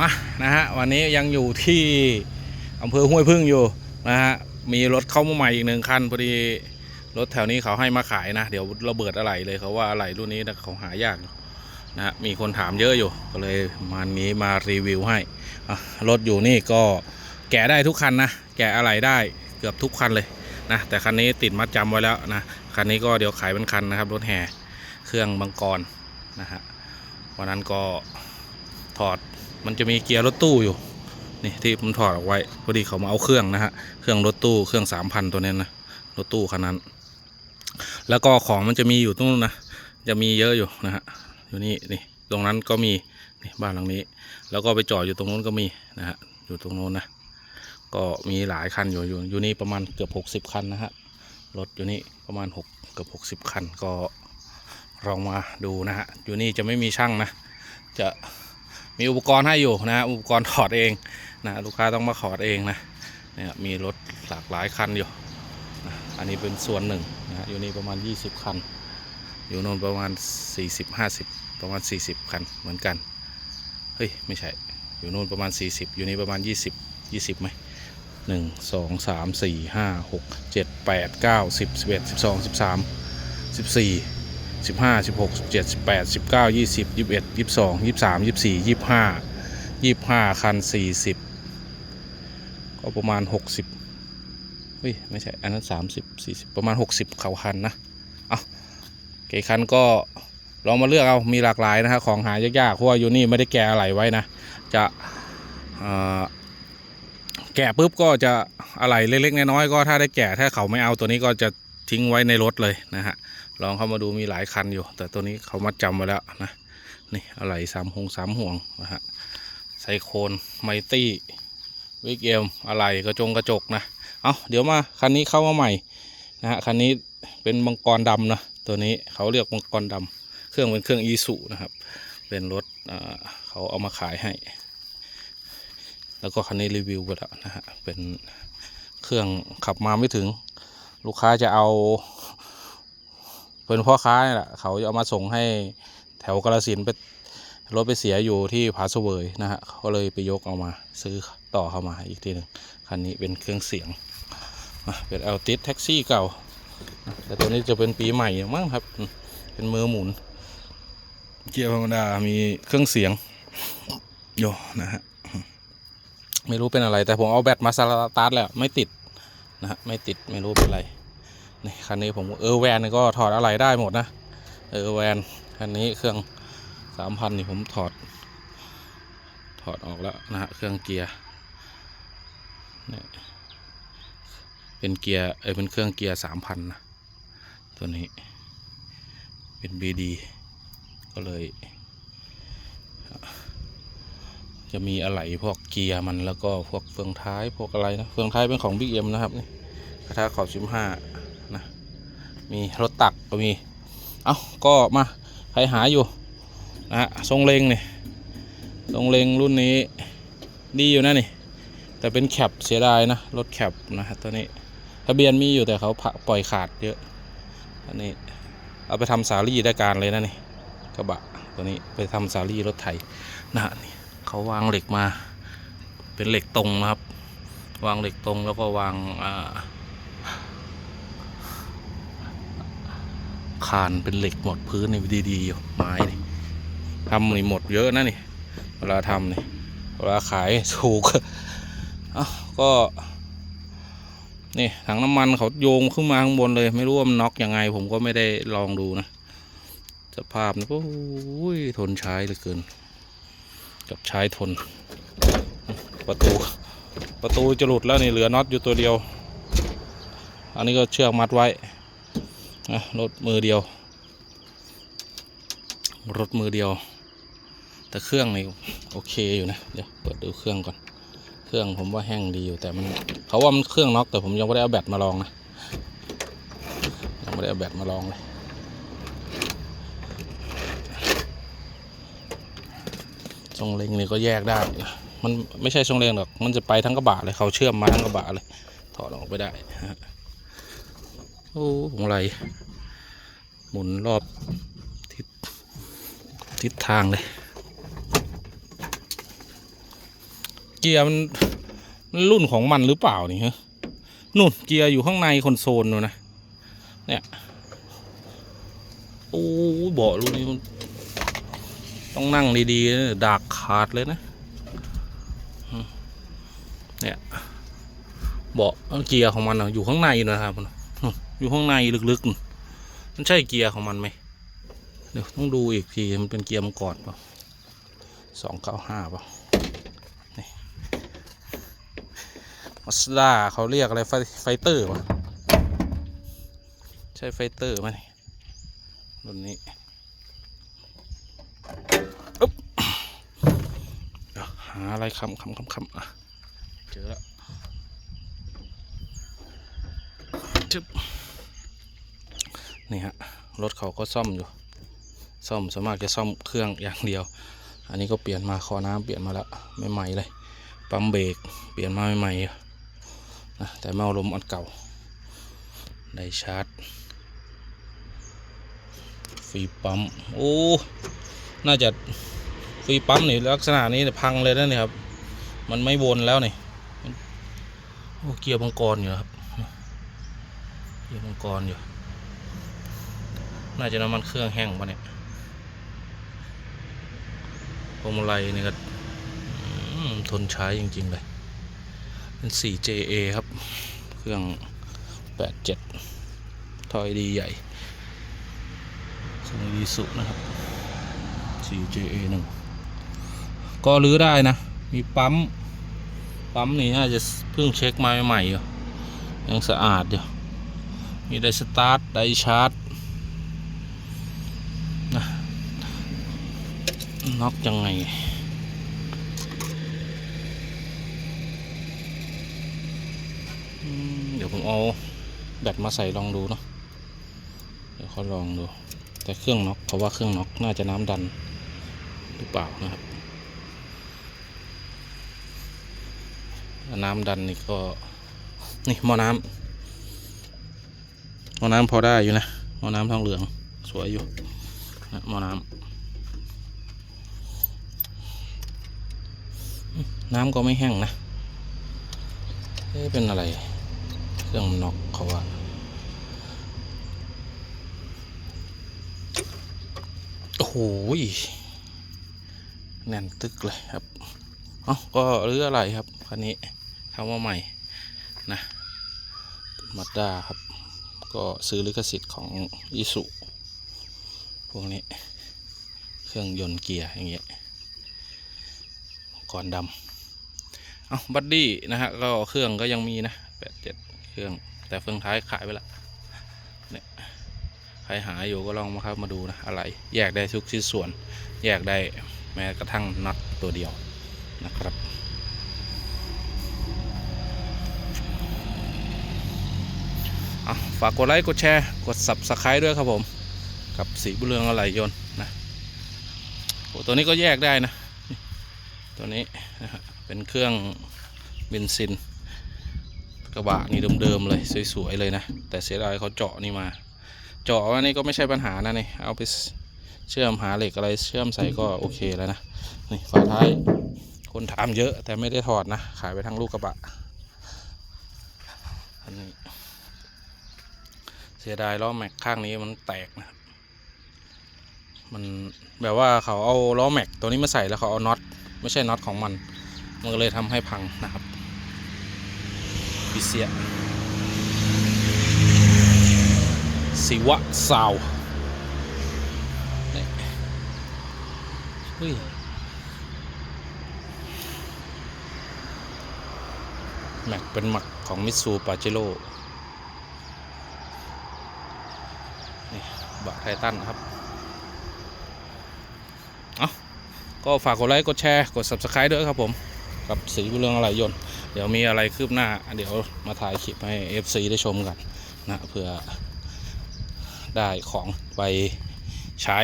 มานะฮะวันนี้ยังอยู่ที่อำเภอห้วยพึ่งอยู่นะฮะมีรถเข้ามาใหม่อีกหนึ่งคันพอดีรถแถวนี้เขาให้มาขายนะ เดี๋ยวระเบิดอะไรเลยเขาว่าอะไรรุ่นนี้นะเขาหายากนะฮะมีคนถามเยอะอยู่ก็เลยมันนี้มารีวิวให้รถอยู่นี่ก็แกะได้ทุกคันนะแกะอะไรได้เกือบทุกคันเลยนะแต่คันนี้ติดมัดจำไว้แล้วนะคันนี้ก็เดี๋ยวขายเป็นคันนะครับรถแห่เครื่องบังกรนะฮะวันนั้นก็ถอด มันจะมีเกียร์รถตู้อยู่ นี่ที่ผมถอดออกไว้พอดีเขามาเอาเครื่องนะฮะ เครื่องรถตู้เครื่องสามพันตัวนี้นะ รถตู้คันนั้น แล้วก็ของมันจะมีอยู่ตรงนู้นนะ จะมีเยอะอยู่นะฮะ อยู่นี่นี่ ตรงนั้นก็มีนี่บ้านหลังนี้ แล้วก็ไปจอดอยู่ตรงนู้นก็มีนะฮะ อยู่ตรงนู้นนะ ก็มีหลายคันอยู่อยู่อยู่นี่ประมาณเกือบหกสิบคันนะฮะ รถอยู่นี่ประมาณหกเกือบหกสิบคันก็ลองมาดูนะฮะ อยู่นี่จะไม่มีช่างนะ จะ มีอุปกรณ์ให้อยู่นะอุปกรณ์ถอดเองนะลูกค้าต้องมาถอดเองนะเนี่ยมีรถหลากหลายคันอยู่นะอันนี้เป็นส่วนหนึ่งนะอยู่นี่ประมาณ 20 คัน อยู่น่นประมาณ 40 50 ประมาณ 40 คันเหมือนกันเฮ้ยไม่ใช่อยู่โน่นประมาณ 40 อยู่นี่ประมาณ 20 20ไหมหนึ่งสองสามสี่ห้าหกเจ็ดแปดเก้าสิบสิบเอ็ดสิบสองสิบสามสิบสี่ สิบห้าสิบหกสิบเจ็ดสิบแปดสิบเก้ายี่สิบยี่สิบเอ็ดยี่สิบสองยี่สิบสามยี่สิบสี่ยี่สิบห้ายี่สิบห้าคันสี่สิบก็ประมาณหกสิบเฮ้ย ไม่ใช่ อันนั้นสามสิบสี่สิบประมาณหกสิบเขาคันนะ เอากี่คันก็ลองมาเลือกเอามีหลากหลายนะฮะของหายากๆเพราะว่าอยู่นี่ไม่ได้แกะอะไรไว้นะ จะแกะปุ๊บก็จะอะไรเล็กๆน้อยๆก็ถ้าได้แกะถ้าเขาไม่เอาตัวนี้ก็จะทิ้งไว้ในรถเลยนะฮะ ลองเข้ามาดูมีหลายคันอยู่ แต่ตัวนี้เขามัดจำไว้แล้วนะนี่อะไรสามหงสามห่วงนะฮะไซโคนไมตี้วิกเอมอะไรกระจงกระจกนะเอาเดี๋ยวมาคันนี้เข้ามาใหม่นะฮะคันนี้เป็นมังกรดำนะตัวนี้เขาเรียกมังกรดำเครื่องเป็นเครื่องอีสุนะครับ เป็นรถเขาเอามาขายให้ แล้วก็คันนี้รีวิวไปแล้วนะฮะเป็นเครื่องขับมาไม่ถึงลูกค้าจะเอา เป็นพ่อค้าเนี่ยแหละเขาจะเอามาส่งให้แถวกาลสินไปรถไปเสียอยู่ที่ผาเสวยนะฮะเขาเลยไปยกเอามาซื้อต่อเข้ามาอีกทีหนึ่งคันนี้เป็นเครื่องเสียงเป็นเอลติสแท็กซี่เก่า แต่ตัวนี้จะเป็นปีใหม่มั้งครับ เป็นมือหมุน เกียร์ธรรมดามีเครื่องเสียงโยนะฮะไม่รู้เป็นอะไร แต่ผมเอาแบตมาสตาร์ทแล้ว ไม่ติดนะฮะไม่ติดไม่รู้เป็นอะไร นี่คันนี้ผมเออแวนก็ถอดอะไรได้หมดนะ เออแวนคันนี้เครื่องสามพันนี่ผมถอด ถอดออกแล้วนะฮะเครื่องเกียร์นี่เป็นเกียร์เอยเป็นเครื่องเกียร์สามพันนะตัวนี้ เป็นบีดีก็เลย จะมีอะไหล่พวกเกียร์มันแล้วก็พวกเฟืองท้ายพวกอะไรนะเฟืองท้ายเป็นของบิ๊กเอ็มนะครับนี่กระทะขอบสิบห้า มีรถตักก็มี เอาก็มาใครหาอยู่นะฮะทรงเลงเนี่ยทรงเลงรุ่นนี้ดีอยู่นะนี่ แต่เป็นแคปเสียดายนะ รถแคปนะฮะตัวนี้ทะเบียนมีอยู่แต่เขาปล่อยขาดเยอะอันนี้เอาไปทำสาลี่ได้การเลยนะนี่กระบะตัวนี้ไปทำสาลี่รถไถนะฮะนี่เขาวางเหล็กมาเป็นเหล็กตรงนะครับ วางเหล็กตรงแล้วก็วางอ่า คานเป็นเหล็กหมดพื้นนี่ดีๆอยู่ไม้นี่ทำนี่หมดเยอะนะนี่เวลาทำนี่เวลาขายถูกอะก็นี่ถังน้ำมันเขาโยงขึ้นมาข้างบนเลย ไม่รู้ว่ามันน็อกยังไง ผมก็ไม่ได้ลองดูนะสภาพนี่โอ้ยทนใช้เหลือเกิน กับใช้ทน ประตู ประตูจะหลุดแล้วนี่เหลือน็อตอยู่ตัวเดียว อันนี้ก็เชือกมัดไว้ นะรถมือเดียว รถมือเดียว แต่เครื่องนี่โอเคอยู่นะ เดี๋ยวเปิดดูเครื่องก่อน เครื่องผมว่าแห้งดีอยู่แต่มันเขาว่ามันเครื่องน็อกแต่ผมยังไม่ได้เอาแบตมาลองนะยังไม่ได้เอาแบตมาลองเลยทรงเล็งนี่ก็แยกได้นะมันไม่ใช่ทรงเล็งหรอก มันจะไปทั้งกระบะเลยเขาเชื่อมมาทั้งกระบะเลย ถอดออกไปได้ฮะ โอ้ของไรหมุนรอบทิศทิศทางเลย เกียร์มันมันรุ่นของมันหรือเปล่านี่ฮะนู่นเกียร์อยู่ข้างในคอนโซลนู่นนะ เนี่ย โอ้เบาะรุ่นนี้มันต้องนั่งดีๆดากขาดเลยนะ เนี่ย เบาะเกียร์ของมันอยู่ข้างในนะครับนู่น อยู่ข้างในลึกๆนู่นมันใช่เกียร์ของมันไหม เดี๋ยวต้องดูอีกที มันเป็นเกียร์มังกรเปล่าสองเก้าห้าเปล่ามาสด้าเขาเรียกอะไรไฟไฟเตอร์วะใช่ไฟเตอร์ไหมรุ่นนี้อึ๊บหาอะไรคำคำคำคำอะ เจอแล้วจึ๊บ นี่ฮะรถเขาก็ซ่อมอยู่ซ่อมส่วนมากจะซ่อมเครื่องอย่างเดียว อันนี้ก็เปลี่ยนมาคอน้ำเปลี่ยนมาแล้วใหม่ๆเลยปั๊มเบรกเปลี่ยนมาใหม่ๆนะแต่เมาลมอันเก่า ได้ชาร์จฟรีปั๊มโอ้น่าจะฟรีปั๊มนี่ลักษณะนี้พังเลยนะเนี่ยครับ มันไม่วนแล้วนี่โอ้เกียร์มังกรอยู่ครับเกียร์มังกรอยู่ น่าจะน้ำมันเครื่องแห้งปะเนี่ยพวงมาลัยนี่ก็ทนใช้จริง ๆ เลย เป็น 4JA ครับ เครื่อง 87 ทอยดีใหญ่ทรงดีสุนะครับ 4JA หนึ่งก็รื้อได้นะ มีปั๊ม ปั๊มนี่น่าจะเพิ่งเช็คมาใหม่ๆอยู่ยังสะอาดอยู่ มีไดสตาร์ท ไดชาร์จนะ น็อกยังไงเดี๋ยวผมเอาแบตมาใส่ลองดูเนาะเดี๋ยวเขาลองดู แต่เครื่องน็อกเขาะว่าเครื่องน็อกน่าจะน้ำดันหรือเปล่านะครับ น้ำดันนี่ก็ นี่หม้อน้ำหม้อน้ำพอได้อยู่นะหม้อน้ำทองเหลืองสวยอยู่หม้อน้ำอืม น้ำก็ไม่แห้งนะเอ๊ะเป็นอะไร เครื่องน็อกเขาว่าโอ้โหยแน่นตึกเลยครับเอ้าก็เรืออะไรครับคันนี้ทำว่าใหม่นะมาด้าครับ ก็ซื้อลิขสิทธิ์ของอิสุพวกนี้ เครื่องยนต์เกียร์อย่างเงี้ยก่อนดำ เอาบัดดี้นะฮะก็เครื่องก็ยังมีนะแปดเจ็ดเครื่อง แต่เฟืองท้ายขายไปละเนี่ยใครหาอยู่ก็ลองมาครับมาดูนะอะไร แยกได้ทุกชิ้นส่วน แยกได้แม้กระทั่งน็อตตัวเดียวนะครับอะฝากกดไลค์กดแชร์กด subscribe ด้วยครับผม กับสีบุเรืองอะไรยนนะโอ้ตัวนี้ก็แยกได้นะ ตัวนี้นะฮะเป็นเครื่องเบนซิน กระบะนี่เดิมๆเลยสวยๆเลยนะ แต่เสียดายเขาเจาะนี่มา เจาะอันนี้ก็ไม่ใช่ปัญหานะนี่เอาไปเชื่อมหาเหล็กอะไรเชื่อมใส่ก็โอเคแล้วนะนี่ฝาท้ายคนถามเยอะแต่ไม่ได้ถอดนะ ขายไปทั้งลูกกระบะอันนี้เสียดายล้อแม็กข้างนี้มันแตกนะครับมันแบบว่าเขาเอาล้อแม็กตัวนี้มาใส่แล้วเขาเอาน็อต ไม่ใช่น็อตของมัน มันก็เลยทำให้พังนะครับพิเศษสิวะซาวนี่เฮ้ยแม็กเป็นหมักของมิตซูปาเจโร่นี่บะไททันครับ เอา ก็ฝากกดไลค์กดแชร์กด subscribe ด้วยครับผม กับสีบุญเรืองอะไรยนต์ เดี๋ยวมีอะไรคืบหน้า เดี๋ยวมาถ่ายคลิปให้ FC ได้ชมกันนะเพื่อได้ของไปใช้